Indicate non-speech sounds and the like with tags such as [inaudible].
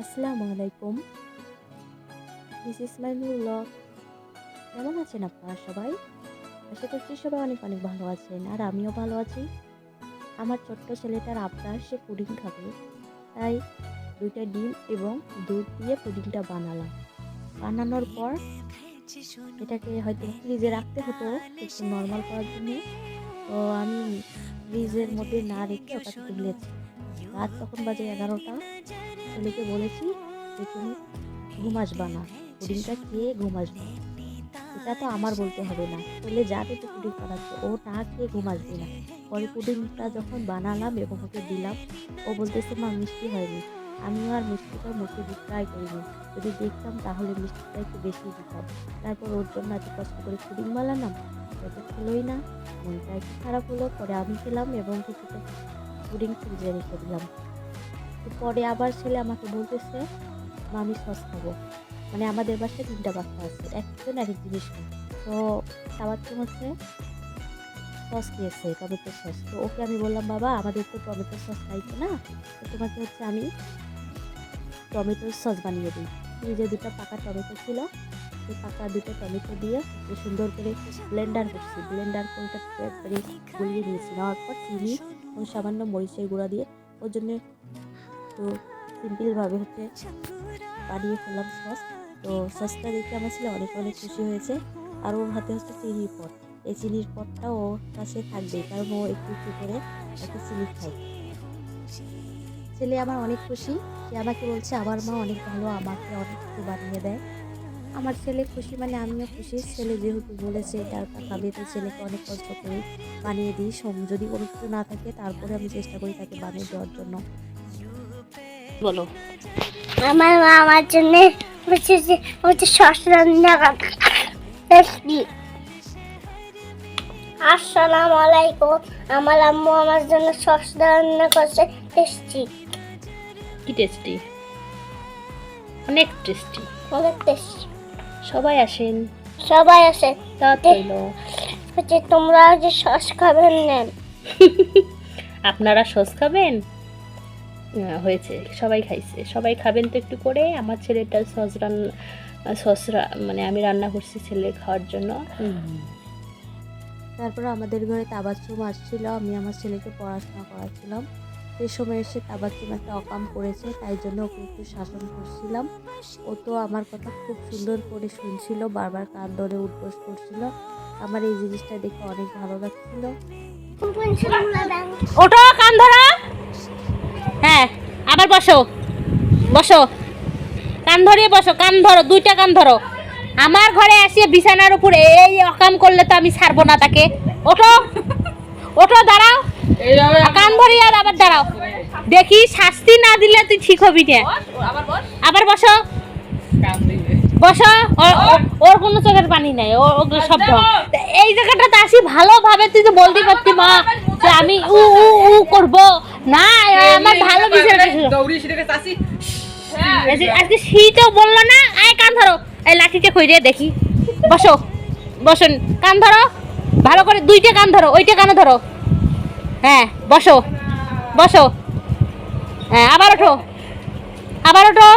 আসসালামু আলাইকুম। This is my new blog কেমন আছেন আপনারা সবাই? আশা করছি সবাই অনেক অনেক ভালো আছেন, আর আমিও ভালো আছি। আমার ছোট্ট ছেলেটার আবদার, সে পুডিং খাবে। তাই দুইটা ডিম এবং দুধ দিয়ে পুডিংটা বানালাম। বানানোর পর এটাকে হয়তো ফ্রিজে রাখতে হতো, একটু নর্মাল করার জন্য। তো আমি ফ্রিজের মধ্যে না রেখে ওটাকে তুলেছি। রাত তখন বাজে এগারোটা। ছেলেকে বলেছি যে তুমি ঘুম আসবা না পুডিংটা খেয়ে ঘুম আসবে। এটা তো আমার বলতে হবে না। ছেলে যা দেখে পুডিং বানাচ্ছে ও না খেয়ে ঘুম আসবে না। পরে পুডিংটা যখন বানালাম এবং ওকে দিলাম, ও বলতেছে, মা, মিষ্টি হয়নি। আমিও আর মিষ্টিটা মুখে ট্রাই করিনি। যদি দেখতাম তাহলে মিষ্টিটা একটু বেশি দিতাম। তারপর ওর জন্য এত কষ্ট করে পুডিং বানালাম ও তো খেলোই না, মনটা একটু খারাপ হলো। পরে আমি খেলাম এবং কিছুটা পুডিং ফ্রিজে রেখে দিলাম। তো পরে আবার ছেলে আমাকে বলতেছে মা আমি সস খাব। মানে আমাদের বাসায় তিনটা বাচ্চা আছে, একজন এক জিনিস তো সাবাত্তম হচ্ছে সস খেয়েছে টমেটো সস। তো ওকে আমি বললাম, বাবা, আমাদের তো টমেটো সস খাইতো না, তো তোমাকে হচ্ছে আমি টমেটোর সস বানিয়ে দিই। তুমি যে দুটো পাকা টমেটো ছিল, সেই পাকা দুটো টমেটো দিয়ে সুন্দর করে ব্লেন্ডার করছি। ব্লেন্ডার করে ওটা গলিয়ে নিয়েছি। নেওয়ার পর চিনি সামান্য মরিচের গুঁড়া দিয়ে ওর জন্য তো সিম্পলভাবে হচ্ছে বানিয়ে ফেললাম সস। তো সসটা দেখে আমার ছেলে অনেক অনেক খুশি হয়েছে। আর ওর হাতে হচ্ছে চিনির পট এই চিনির পটটা ওর কাছে থাকবে কারণ ও একটু একটু করে একটা চিনি খায়। ছেলে আমার অনেক খুশি। সে আমাকে বলছে, আমার মা অনেক ভালো, আমাকে অনেক কিছু বানিয়ে দেয়। আমার ছেলে খুশি মানে আমিও খুশি। ছেলে যেহেতু বলেছে, তার খাবে তো ছেলেকে অনেক কষ্ট করে বানিয়ে দিই। যদি কোনো কিছু না থাকে, তারপরে আমি চেষ্টা করি তাকে বানিয়ে দেওয়ার জন্য। বলো। আমার মা আমার জন্য হচ্ছে যে হচ্ছে সস রান্না আসসালামু আলাইকুম। আমার আম্মু আমার জন্য সস রান্না করছে। টেস্টি। কি টেস্টি? অনেক টেস্টি। অনেক টেস্টি। সবাই আসেন। সবাই তৈল হচ্ছে তোমরা যে সস খাবেন নেন [laughs] আপনারা সস খাবেন? হয়েছে। সবাই খাইছে। সবাই খাবেন তো একটু করে। আমার ছেলেটা সস রান্না সস মানে আমি রান্না করছি ছেলে খাওয়ার জন্য। তারপর আমাদের ঘরে তাবাচ্চুম আসছিল। আমি আমার ছেলেকে পড়াশোনা করাচ্ছিলাম। সেই সময় এসে তাবাচ্চুম একটা অকাম করেছে। তাই জন্য ওকে একটু শাসন করছিলাম। ও তো আমার কথা খুব সুন্দর করে শুনছিল। বারবার কান ধরে উঠবোস করছিল। আমার এই জিনিসটা দেখে অনেক ভালো লাগছিল। ওটো কান ধরো। আবার বসো। বসো। কান ধরিয়ে বসো। কান ধরো দুইটা কান ধরো। আমার ঘরে আসিয়ে বিছানার উপরে এই অকাম করলে তো আমি ছাড়বো না তাকে। ওঠো। ওঠো দাঁড়াও। কান ধরিয়ে আর আবার দাঁড়াও। দেখি শাস্তি না দিলে তুই ঠিক হবি না। আবার বসো। বসো। ওর কোনো চোখের পানি নাই। ও- সব এই জায়গাটাতে আসি ভালোভাবে তুই তো বলতে পারতি মা। যে আমি উ উ উ করব। না আমার ভালো বিষয়টা ছিল। দৌড়ি সেটাকে চাষি আজকে- আজকে শীতও বলল না আয় কান ধরো। এই লাঠিটা খইরে দেখি। বসো বসুন কান ধরো। ভালো করে দুইটা কান ধরো ওইটা কানে ধরো। হ্যাঁ বসো বসো। হ্যাঁ আবার ওঠো। আবার ওঠো।